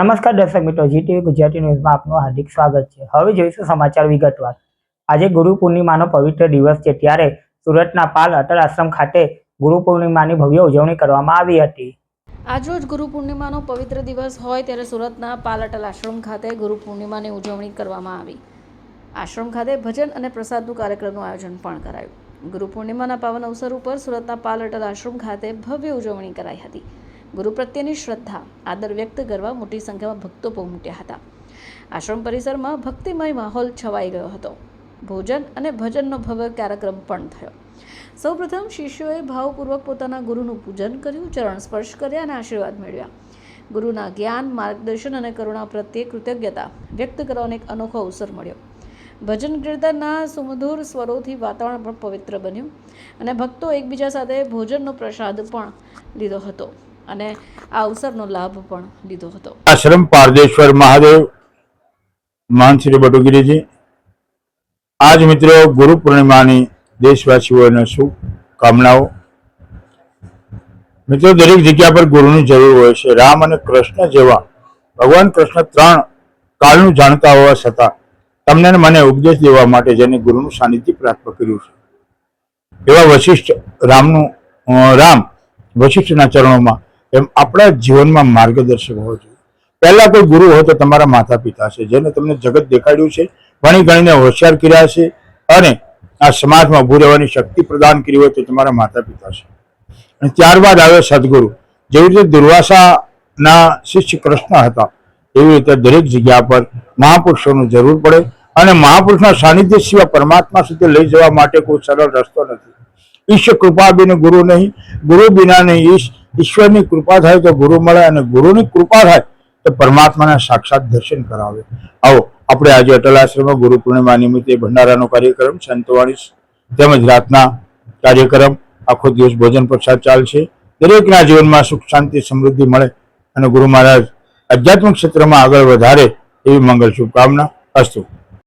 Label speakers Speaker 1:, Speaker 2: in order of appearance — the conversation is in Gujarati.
Speaker 1: નમસ્કાર દર્શક મિત્રો, જીટીવી ગુજરાતી ન્યૂઝમાં આપનું હાર્દિક સ્વાગત છે. હવે જોઈશું સમાચાર વિગતવાર. આજે ગુરુ પૂર્ણિમાનો પવિત્ર દિવસ છે, ત્યારે સુરતના પાલ અટલ આશ્રમ ખાતે ગુરુ પૂર્ણિમાની ભવ્ય ઉજવણી કરવામાં આવી હતી.
Speaker 2: આજરોજ ગુરુ પૂર્ણિમાનો પવિત્ર દિવસ હોય, ત્યારે સુરતના પાલ અટલ આશ્રમ ખાતે ગુરુ પૂર્ણિમાની ઉજવણી કરવામાં આવી. આશ્રમ ખાતે ભજન અને પ્રસાદનું કાર્યક્રમનું આયોજન પણ કરાયું. ગુરુ પૂર્ણિમાના પાવન અવસર ઉપર સુરતના પાલ અટલ આશ્રમ ખાતે ભવ્ય ઉજવણી કરાઈ હતી. ગુરુ પ્રત્યેની શ્રદ્ધા, આદર વ્યક્ત કરવા મોટી સંખ્યામાં ભક્તો પહોંચ્યા હતા. આશ્રમ પરિસરમાં ભક્તિમય માહોલ છવાઈ ગયો હતો. ભોજન અને ભજનનો ભવ્ય કાર્યક્રમ પણ થયો. સૌપ્રથમ શિષ્યોએ ભાવપૂર્વક પોતાના ગુરુનું પૂજન કર્યું, ચરણ સ્પર્શ કર્યા અને આશીર્વાદ મેળવ્યા. ગુરુના જ્ઞાન, માર્ગદર્શન અને કરુણા પ્રત્યે કૃતજ્ઞતા વ્યક્ત કરવાનો એક અનોખો અવસર મળ્યો. ભજન કીર્તનના સુમધુર સ્વરોથી વાતાવરણ પણ પવિત્ર બન્યું અને ભક્તો એકબીજા સાથે ભોજનનો પ્રસાદ પણ લીધો હતો. અને આ અવસરનો લાભ પણ લીધો હતો.
Speaker 3: આશ્રમ પારદેશ્વર મહાદેવ, મહાન શ્રી બટુગીરીજી. આજ મિત્રો ગુરુ પૂર્ણિમાની દેશવાસીઓને શુભકામનાઓ. મિત્રો, દરેક જગ્યા પર ગુરુની જરૂર હોય છે. રામ અને કૃષ્ણ જેવા ભગવાન કૃષ્ણ ત્રણ કાળનું જાણતા હોવા છતાં તમને મને ઉપદેશ દેવા માટે જેને ગુરુનું સાનિધ્ય પ્રાપ્ત કર્યું છે. એવા વશિષ્ઠ રામનું રામ વશિષ્ઠના ચરણોમાં એમ આપણા જીવનમાં માર્ગદર્શક હોવો જોઈએ. પહેલા કોઈ ગુરુ હોય તો તમારા માતા પિતા છે જેને તમને જગત દેખાડ્યું છે, ભણી ગણીને હોશિયાર કર્યા છે અને આ સમાજમાં ઊભું રહેવાની શક્તિ પ્રદાન કરી હોય તો તમારા માતા પિતા છે અને ત્યારબાદ આવે સદગુરુ. જેવી રીતે દુર્વાસાના શિષ્ય કૃષ્ણ હતા, એવી રીતે દરેક જગ્યા પર મહાપુરુષોની જરૂર પડે અને મહાપુરુષના સાનિધ્ય સિવાય પરમાત્મા સુધી લઈ જવા માટે કોઈ સરળ રસ્તો નથી. ઈશ્વર કૃપા બિન ગુરુ નહીં, ગુરુ બિના નહીં, ઈશ ઈશ્વરની કૃપા થાય તો ગુરુ મળે અને ગુરુની કૃપા થાય તો પરમાત્માના સાક્ષાત દર્શન કરાવે. આવો, આપણે આજે અટલ આશ્રમમાં ગુરુ પૂર્ણિમા નિમિત્તે ભંડારાનો કાર્યક્રમ, સંતવાણી તેમજ રાતના કાર્યક્રમ, આખો દિવસ ભોજન પ્રસાદ ચાલશે. દરેકના જીવનમાં સુખ, શાંતિ, સમૃદ્ધિ મળે અને ગુરુ મહારાજ આધ્યાત્મિક ક્ષેત્રમાં આગળ વધારે એવી મંગલ શુભકામના. અસ્તુ.